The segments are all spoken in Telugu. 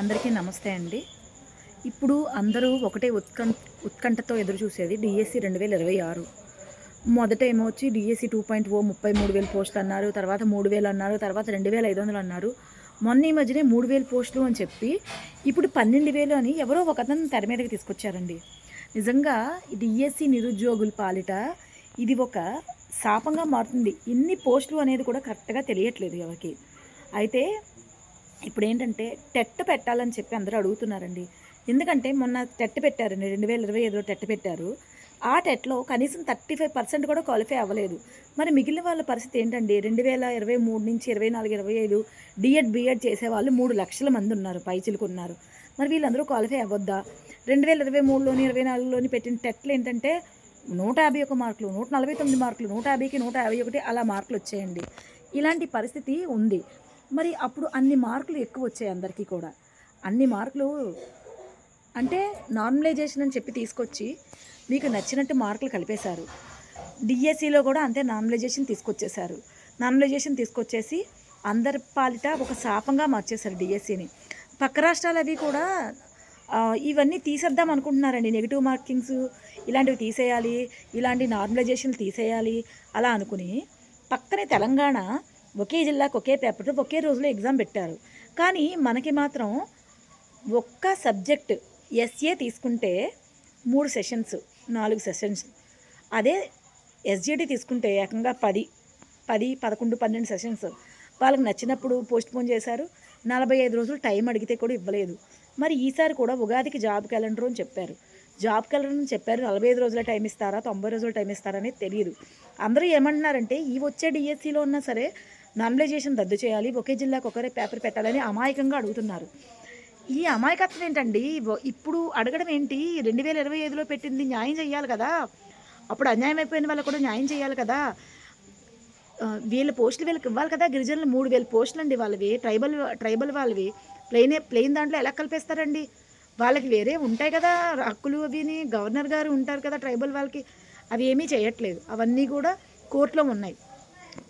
అందరికీ నమస్తే అండి. ఇప్పుడు అందరూ ఒకటే ఉత్కం ఉత్కంఠతో ఎదురు చూసేది డిఎస్సి రెండు వేల ఇరవై ఆరు. మొదట ఏమో వచ్చి డిఎస్సి టూ పాయింట్ ఓ ముప్పై మూడు వేల పోస్టులు అన్నారు తర్వాత మూడు వేలు అన్నారు తర్వాత రెండు వేల ఐదు వందలు అన్నారు. మొన్న ఈ మధ్యనే మూడు వేల పోస్టులు అని చెప్పి ఇప్పుడు పన్నెండు వేలు అని ఎవరో ఒక అతను తెర మీదకి తీసుకొచ్చారండి. నిజంగా డిఎస్సి నిరుద్యోగుల పాలిట ఇది ఒక శాపంగా మారుతుంది. ఇన్ని పోస్టులు అనేది కూడా కరెక్ట్గా తెలియట్లేదు ఎవరికి. అయితే ఇప్పుడు ఏంటంటే టెట్ పెట్టాలని చెప్పి అందరూ అడుగుతున్నారండి. ఎందుకంటే మొన్న టెట్ పెట్టారండి రెండు వేల ఇరవై ఐదులో టెట్ పెట్టారు. ఆ టెట్లో కనీసం థర్టీ ఫైవ్ పర్సెంట్ కూడా క్వాలిఫై అవ్వలేదు. మరి మిగిలిన వాళ్ళ పరిస్థితి ఏంటండి? రెండు వేల ఇరవై మూడు నుంచి ఇరవై నాలుగు ఇరవై ఐదు డిఎడ్ బిఎడ్ చేసే వాళ్ళు మూడు లక్షల మంది ఉన్నారు పైచిలుకున్నారు మరి వీళ్ళందరూ క్వాలిఫై అవ్వద్దా? రెండు వేల ఇరవై మూడులోని ఇరవై నాలుగులోని పెట్టిన టెట్లు ఏంటంటే నూట యాభై ఒక మార్కులు నూట నలభై తొమ్మిది మార్కులు నూట యాభైకి నూట యాభై ఒకటి అలా మార్కులు వచ్చాయండి. ఇలాంటి పరిస్థితి ఉంది. మరి అప్పుడు అన్ని మార్కులు ఎక్కువ వచ్చాయి అందరికీ కూడా. అన్ని మార్కులు అంటే నార్మలైజేషన్ అని చెప్పి తీసుకొచ్చి మీకు నచ్చినట్టు మార్కులు కలిపేశారు. డిఎస్సిలో కూడా అంతే నార్మలైజేషన్ తీసుకొచ్చేసారు నార్మలైజేషన్ తీసుకొచ్చేసి అందరి పాలిట ఒక శాపంగా మార్చేశారు డిఎస్సిని. పక్క రాష్ట్రాలు అవి కూడా ఇవన్నీ తీసేద్దాం అనుకుంటున్నారండి. నెగిటివ్ మార్కింగ్స్ ఇలాంటివి తీసేయాలి ఇలాంటి నార్మలైజేషన్లు తీసేయాలి అలా అనుకుని పక్కనే తెలంగాణ ఒకే జిల్లాకు ఒకే పేపర్తో ఒకే రోజులో ఎగ్జామ్ పెట్టారు. కానీ మనకి మాత్రం ఒక్క సబ్జెక్ట్ ఎస్ఏ తీసుకుంటే మూడు సెషన్స్ నాలుగు సెషన్స్. అదే ఎస్జిటి తీసుకుంటే ఏకంగా పది పది పదకొండు పన్నెండు సెషన్స్. వాళ్ళకి నచ్చినప్పుడు పోస్ట్ పోన్ చేశారు. నలభై ఐదు రోజులు టైం అడిగితే కూడా ఇవ్వలేదు. మరి ఈసారి కూడా ఉగాదికి జాబ్ క్యాలెండర్ అని చెప్పారు. జాబ్ క్యాలెండర్ అని చెప్పారు. నలభై ఐదు రోజుల టైం ఇస్తారా? తొంభై రోజుల టైం ఇస్తారా అనేది తెలియదు అందరూ ఏమంటున్నారంటే ఈ వచ్చే డిఎస్సిలో ఉన్నా సరే నార్మలైజేషన్ రద్దు చేయాలి ఒకే జిల్లాకు ఒకరే పేపర్ పెట్టాలని అమాయకంగా అడుగుతున్నారు. ఈ అమాయకత్వం ఏంటండి? ఇప్పుడు అడగడం ఏంటి? రెండు వేల ఇరవై ఐదులో పెట్టింది న్యాయం చేయాలి కదా. అప్పుడు అన్యాయం అయిపోయిన వాళ్ళకు కూడా న్యాయం చేయాలి కదా. వీళ్ళ పోస్టులు వీళ్ళకి ఇవ్వాలి కదా. గిరిజనులు మూడు వేల పోస్టులు అండి వాళ్ళవి. ట్రైబల్ ట్రైబల్ వాళ్ళవి. ప్లెయిన్ ప్లెయిన్ దాంట్లో ఎలా కల్పిస్తారండి? వాళ్ళకి వేరే ఉంటాయి కదా. హక్కులు అవిని గవర్నర్ గారు ఉంటారు కదా ట్రైబల్ వాళ్ళకి. అవి ఏమీ చేయట్లేదు. అవన్నీ కూడా కోర్టులో ఉన్నాయి.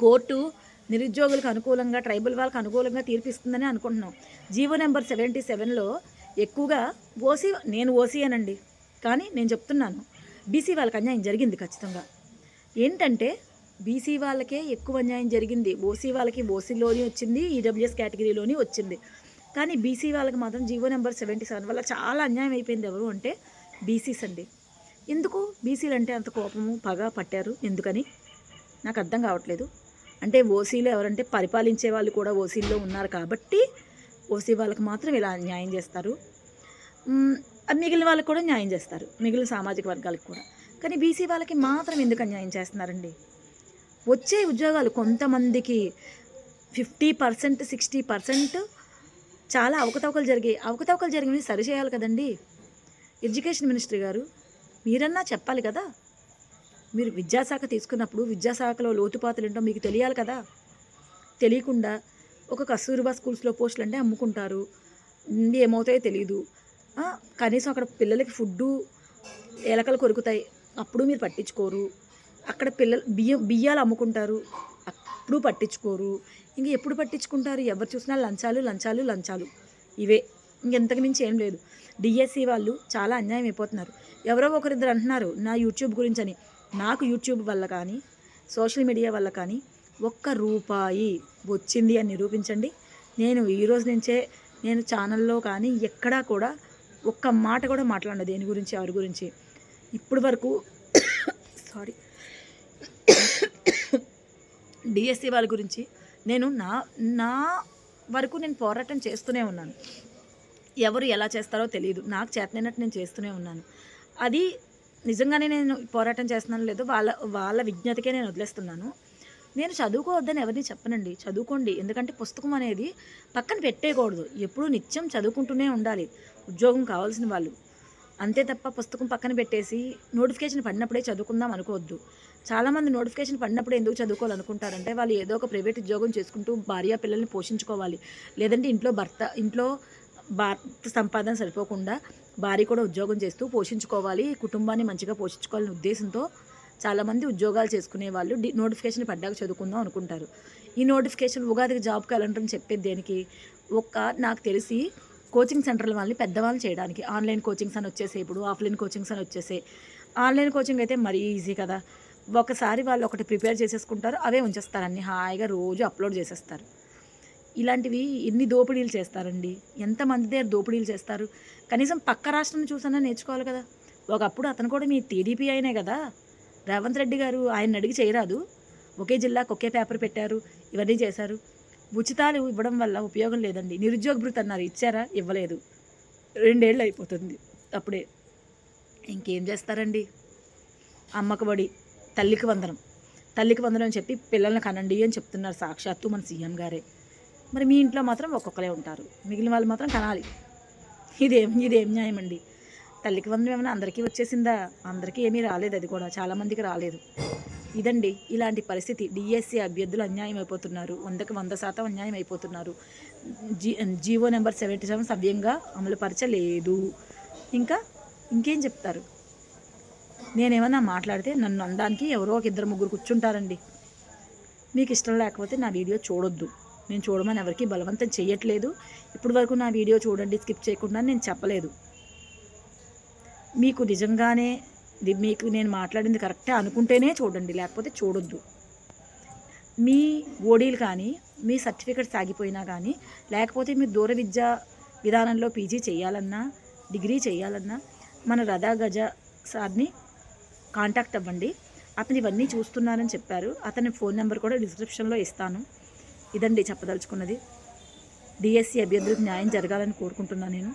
కోర్టు నిరుద్యోగులకు అనుకూలంగా ట్రైబల్ వాళ్ళకి అనుకూలంగా తీర్పిస్తుందని అనుకుంటున్నాం. జీవో నెంబర్ సెవెంటీ సెవెన్లో ఎక్కువగా ఓసీ నేను ఓసీయేనండి కానీ నేను చెప్తున్నాను బీసీ వాళ్ళకి అన్యాయం జరిగింది ఖచ్చితంగా. ఏంటంటే బీసీ వాళ్ళకే ఎక్కువ అన్యాయం జరిగింది. ఓసీ వాళ్ళకి ఓసీలోని వచ్చింది ఈడబ్ల్యూఎస్ కేటగిరీలోని వచ్చింది. కానీ బీసీ వాళ్ళకి మాత్రం జీవో నెంబర్ సెవెంటీ సెవెన్ వల్ల చాలా అన్యాయం అయిపోయింది ఎవరు అంటే బీసీస్ అండి. ఎందుకు? బీసీలు అంటే అంత కోపము పగ పట్టారు. ఎందుకని? నాకు అర్థం కావట్లేదు. అంటే ఓసీలు ఎవరంటే పరిపాలించే వాళ్ళు కూడా ఓసీల్లో ఉన్నారు కాబట్టి ఓసీ వాళ్ళకి మాత్రం ఇలా న్యాయం చేస్తారు. మిగిలిన వాళ్ళకి కూడా న్యాయం చేస్తారు. మిగిలిన సామాజిక వర్గాలకు కూడా. కానీ బీసీ వాళ్ళకి మాత్రం ఎందుకు అన్యాయం చేస్తున్నారండి? వచ్చే ఉద్యోగాలు కొంతమందికి ఫిఫ్టీ పర్సెంట్ సిక్స్టీ పర్సెంట్ చాలా అవకతవకలు జరిగాయి అవకతవకలు జరిగినవి సరిచేయాలి కదండి? ఎడ్యుకేషన్ మినిస్టర్ గారు మీరన్నా చెప్పాలి కదా? మీరు విద్యాశాఖ తీసుకున్నప్పుడు విద్యాశాఖలో లోతుపాతులు ఏంటో మీకు తెలియాలి కదా? తెలియకుండా ఒక కస్తూరిబా స్కూల్స్లో పోస్టులు అంటే అమ్ముకుంటారు. ఏమవుతాయో తెలియదు కనీసం అక్కడ పిల్లలకి ఫుడ్డు ఎలకలు కొరుకుతాయి. అప్పుడు మీరు పట్టించుకోరు. అక్కడ పిల్లలు బియ్యం బియ్యాలు అమ్ముకుంటారు. అప్పుడు పట్టించుకోరు. ఇంక ఎప్పుడు పట్టించుకుంటారు? ఎవరు చూసినా లంచాలు లంచాలు లంచాలు. ఇవే. ఇంకెంతకు మించి ఏం లేదు. డిఎస్సి వాళ్ళు చాలా అన్యాయం అయిపోతున్నారు. ఎవరో ఒకరిద్దరు అంటున్నారు నా యూట్యూబ్ గురించి అని. నాకు యూట్యూబ్ వల్ల కానీ సోషల్ మీడియా వల్ల కానీ ఒక్క రూపాయి వచ్చింది అని నిరూపించండి. నేను ఈరోజు నుంచే నేను ఛానల్లో కానీ ఎక్కడా కూడా ఒక్క మాట కూడా మాట్లాడను దేని గురించి ఎవరి గురించి. ఇప్పటి వరకు సారీ డిఎస్సి వాళ్ళ గురించి నేను నా నా వరకు నేను పోరాటం చేస్తూనే ఉన్నాను. ఎవరు ఎలా చేస్తారో తెలియదు నాకు చేతనైనట్టు నేను చేస్తూనే ఉన్నాను. అది నిజంగానే నేను పోరాటం చేస్తున్నాను లేదో వాళ్ళ వాళ్ళ విజ్ఞతకే నేను వదిలేస్తున్నాను. నేను చదువుకోవద్దని ఎవరిని చెప్పనండి. చదువుకోండి. ఎందుకంటే పుస్తకం అనేది పక్కన పెట్టేయకూడదు. ఎప్పుడూ నిత్యం చదువుకుంటూనే ఉండాలి. ఉద్యోగం కావాల్సిన వాళ్ళు. అంతే తప్ప పుస్తకం పక్కన పెట్టేసి నోటిఫికేషన్ పడినప్పుడే చదువుకుందాం అనుకోవద్దు. చాలామంది నోటిఫికేషన్ పడినప్పుడు ఎందుకు చదువుకోవాలనుకుంటారంటే వాళ్ళు ఏదో ఒక ప్రైవేట్ ఉద్యోగం చేసుకుంటూ భార్య పిల్లల్ని పోషించుకోవాలి. లేదంటే ఇంట్లో భర్త ఇంట్లో భర్త సంపాదన సరిపోకుండా భార్య కూడా ఉద్యోగం చేస్తూ పోషించుకోవాలి కుటుంబాన్ని మంచిగా పోషించుకోవాలనే ఉద్దేశంతో చాలామంది ఉద్యోగాలు చేసుకునే వాళ్ళు డి నోటిఫికేషన్ పడ్డాక చదువుకుందాం అనుకుంటారు. ఈ నోటిఫికేషన్ ఉగాదికి జాబ్ క్యాలెండర్ చెప్పేది దేనికి? ఒక నాకు తెలిసి కోచింగ్ సెంటర్ల వాళ్ళని పెద్దవాళ్ళు చేయడానికి. ఆన్లైన్ కోచింగ్స్ అని వచ్చేసాయి ఇప్పుడు ఆఫ్లైన్ కోచింగ్స్ అని వచ్చేసాయి. ఆన్లైన్ కోచింగ్ అయితే మరీ ఈజీ కదా. ఒకసారి వాళ్ళు ఒకటి ప్రిపేర్ చేసేసుకుంటారు అవే ఉంచేస్తారు అన్ని హాయిగా రోజు అప్లోడ్ చేసేస్తారు. ఇలాంటివి ఎన్ని దోపిడీలు చేస్తారండి? ఎంతమంది దగ్గర దోపిడీలు చేస్తారు? కనీసం పక్క రాష్ట్రాన్ని చూసన్నా నేర్చుకోవాలి కదా. ఒకప్పుడు అతను కూడా మీ టీడీపీ అయినే కదా. రేవంత్ రెడ్డి గారు ఆయన అడిగి చేయరాదు. ఒకే జిల్లాకు ఒకే పేపర్ పెట్టారు. ఇవన్నీ చేశారు. ఉచితాలు ఇవ్వడం వల్ల ఉపయోగం లేదండి. నిరుద్యోగ భృతి అన్నారు. ఇచ్చారా? ఇవ్వలేదు. రెండేళ్ళు అయిపోతుంది అప్పుడే. ఇంకేం చేస్తారండి? అమ్మకబడి తల్లికి వందనం. తల్లికి వందనం అని చెప్పి పిల్లల్ని కనండి అని చెప్తున్నారు సాక్షాత్తు మన సీఎం గారే. మరి మీ ఇంట్లో మాత్రం ఒక్కొక్కరే ఉంటారు. మిగిలిన వాళ్ళు మాత్రం కనాలి. ఇదేం ఇదేం న్యాయం అండి తల్లికి వందనం ఏమైనా అందరికీ వచ్చేసిందా? అందరికీ ఏమీ రాలేదు అది కూడా చాలామందికి రాలేదు. ఇదండి ఇలాంటి పరిస్థితి. డిఎస్సి అభ్యర్థులు అన్యాయం అయిపోతున్నారు. వందకి వంద శాతం అన్యాయం అయిపోతున్నారు. G GO number seventy seven సవ్యంగా అమలుపరచలేదు ఇంకా ఇంకేం చెప్తారు? నేనేమన్నా మాట్లాడితే నన్ను అనడానికి ఎవరో ఒక ఇద్దరు ముగ్గురు కూర్చుంటారండి. మీకు ఇష్టం లేకపోతే నా వీడియో చూడొద్దు. నేను చూడమని ఎవరికి బలవంతం చేయట్లేదు ఇప్పటి వరకు నా వీడియో చూడండి స్కిప్ చేయకుండా నేను చెప్పలేదు. మీకు నిజంగానే మీకు నేను మాట్లాడింది కరెక్టే అనుకుంటేనే చూడండి లేకపోతే చూడొద్దు. మీ ఓడీలు కానీ మీ సర్టిఫికెట్స్ ఆగిపోయినా కానీ లేకపోతే మీరు దూర విద్యా విధానంలో పీజీ చేయాలన్నా డిగ్రీ చేయాలన్నా మన రథా గజ సార్ని కాంటాక్ట్ అవ్వండి. అతను ఇవన్నీ చూస్తున్నారని చెప్పారు. అతని ఫోన్ నెంబర్ కూడా డిస్క్రిప్షన్లో ఇస్తాను. ఇదండి చెప్పదలుచుకున్నది. డిఎస్సి అభ్యర్థులకు న్యాయం జరగాలని కోరుకుంటున్నాను నేను.